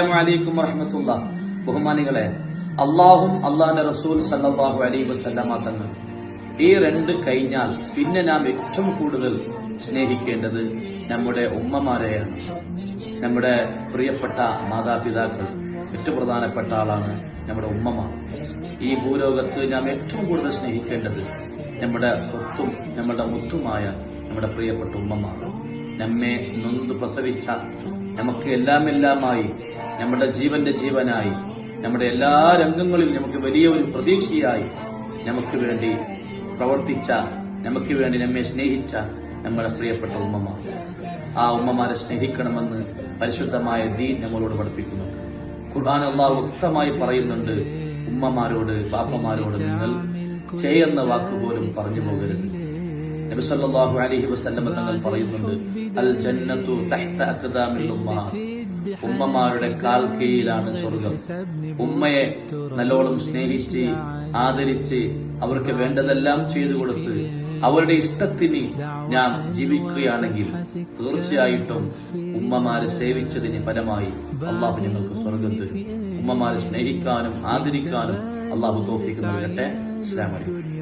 അലൈക്കും വറഹമത്തുള്ള. ബഹുമാനികളെ അള്ളാഹും അള്ളാഹിന്റെ റസൂൽ സല്ലാഹു അലൈഹി വസല്ലമ തങ്ങൾ ഈ രണ്ട് കഴിഞ്ഞാൽ പിന്നെ നാം ഏറ്റവും കൂടുതൽ സ്നേഹിക്കേണ്ടത് നമ്മുടെ ഉമ്മമാരെയാണ്. നമ്മുടെ പ്രിയപ്പെട്ട മാതാപിതാക്കൾ ഏറ്റവും പ്രധാനപ്പെട്ട ആളാണ് നമ്മുടെ ഉമ്മമാർ. ഈ ഭൂലോകത്ത് നാം ഏറ്റവും കൂടുതൽ സ്നേഹിക്കേണ്ടത് നമ്മുടെ സ്വത്തും നമ്മുടെ മുത്തുമായ നമ്മുടെ പ്രിയപ്പെട്ട ഉമ്മമാർ. നമ്മെ നൊന്ത് പ്രസവിച്ച നമുക്ക് എല്ലാം എല്ലാമായി നമ്മുടെ ജീവന്റെ ജീവനായി നമ്മുടെ എല്ലാ രംഗങ്ങളിലും നമുക്ക് വലിയ ഒരു പ്രതീക്ഷയായി നമുക്ക് വേണ്ടി പ്രവർത്തിച്ച നമുക്ക് വേണ്ടി നമ്മെ സ്നേഹിച്ച നമ്മുടെ പ്രിയപ്പെട്ട ഉമ്മമാർ. ആ ഉമ്മമാരെ സ്നേഹിക്കണമെന്ന് പരിശുദ്ധമായ ദീൻ നമ്മളോട് പഠിപ്പിക്കുന്നു. ഖുർആൻ അള്ളാ വ്യക്തമായി പറയുന്നുണ്ട് ഉമ്മമാരോട് പാപ്പമാരോട് നിങ്ങൾ ചെയ്യുന്ന വാക്കുപോലും പറഞ്ഞു പോകരുത്. നബി സല്ലല്ലാഹു അലൈഹി വസല്ലമ തങ്ങൾ പറയുന്നുണ്ട് അൽ ജന്നത്തു തഹ്ത ഉമ്മഹാത്ത് ഉമ്മമാരുടെ കാൽ കീഴിലാണ് സ്വർഗം. ഉമ്മയെ നല്ലോണം സ്നേഹിച്ച് ആദരിച്ച് അവർക്ക് വേണ്ടതെല്ലാം ചെയ്തു കൊടുത്ത് അവരുടെ ഇഷ്ടത്തിന് ഞാൻ ജീവിക്കുകയാണെങ്കിൽ തീർച്ചയായിട്ടും ഉമ്മമാരെ സേവിച്ചതിന് ഫലമായി അള്ളാഹു ഞങ്ങൾക്ക് തരും. ഉമ്മമാരെ സ്നേഹിക്കാനും ആദരിക്കാനും അള്ളാഹു തോഫിക്കുന്നു വരട്ടെ അസ്സലാമു അലൈക്കും.